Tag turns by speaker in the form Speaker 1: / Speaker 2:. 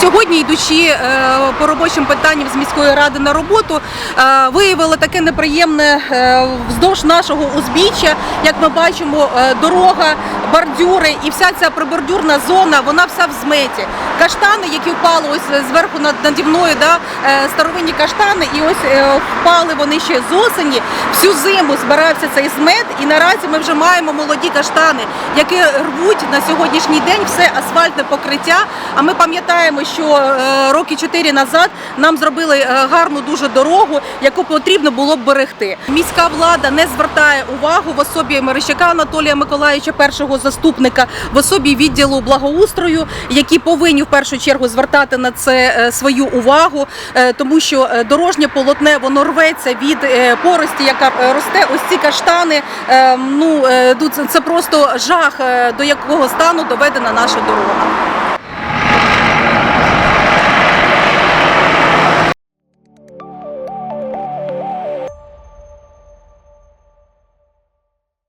Speaker 1: сьогодні, йдучи е, по робочим питанням з міської ради на роботу, е, виявили таке неприємне е, вздовж нашого узбіччя. Як ми бачимо, дорога, бордюри і вся ця прибордюрна зона, вона вся в зметі. Каштани, які впали ось зверху над наді мною, да, е, старовинні каштани, і ось е, впали вони ще з осені. Всю зиму збирався цей змет, і наразі ми вже маємо молоді каштани, які рвуть на сьогоднішній день все асфальтне покриття. А ми пам'ятаємо, що е, роки чотири назад нам зробили гарну дуже дорогу, яку потрібно було б берегти. Міська влада не звертає увагу в особі Мерещака Анатолія Миколаївича, першого заступника, в особі відділу благоустрою, які повинні в першу чергу звертати на це е, свою увагу, е, тому що е, дорожнє полотне воно рветься від порості, яка росте. Ось ці каштани. е, Ну е, це- просто жах, до якого стану доведена наша дорога.